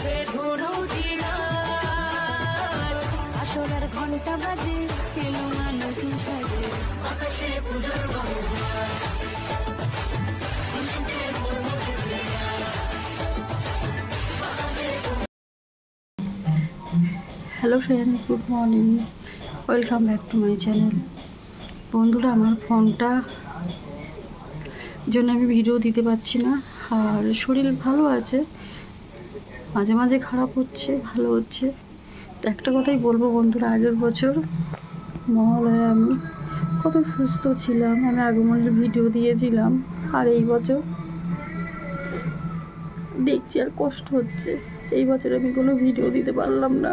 ধুনু ঘণ্টা বাজে আকাশে hello friend good morning welcome back to my channel বন্ধুরা আমার ফোনটা জন্য আমি ভিডিও দিতে পারছি না আর শরীর ভালো আছে। মাঝে মাঝে খারাপ হচ্ছে, ভালো হচ্ছে। তো একটা কথাই বলব বন্ধুরা, আগের বছর মহালয়ে আমি কত সুস্থ ছিলাম, আমি আগমনের ভিডিও দিয়েছিলাম, আর এই বছর দেখছি আর কষ্ট হচ্ছে। এই বছর আমি কোনো ভিডিও দিতে পারলাম না।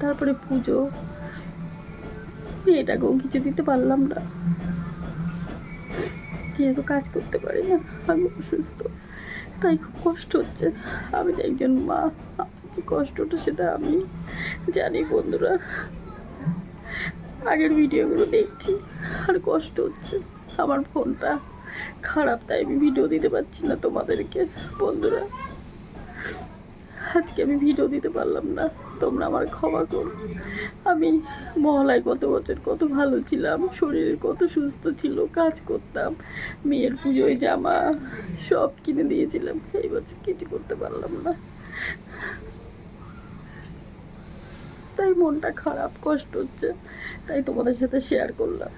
তারপরে পুজো এটাকেও কিছু দিতে পারলাম না। যেহেতু কাজ করতে পারি না। আমি অসুস্থ। তাই খুব কষ্ট হচ্ছে। আমি একজন মা যে কষ্টটা সেটা আমি জানি বন্ধুরা। আগের ভিডিওগুলো দেখছি, আর কষ্ট হচ্ছে। আমার ফোনটা খারাপ, তাই আমি ভিডিও দিতে পারছি না তোমাদেরকে, বন্ধুরা। আজকে আমি ভিডিও দিতে পারলাম না। তোমরা আমার ক্ষমা করো। আমি মহলায় কত বছর কত ভালো ছিলাম, শরীর কত সুস্থ ছিল, কাজ করতাম, মেয়ের পুজোয় জামা সব কিনে দিয়েছিলাম। এই বছর কিছু করতে পারলাম না। তাই মনটা খারাপ, কষ্ট হচ্ছে। তাই তোমাদের সাথে শেয়ার করলাম।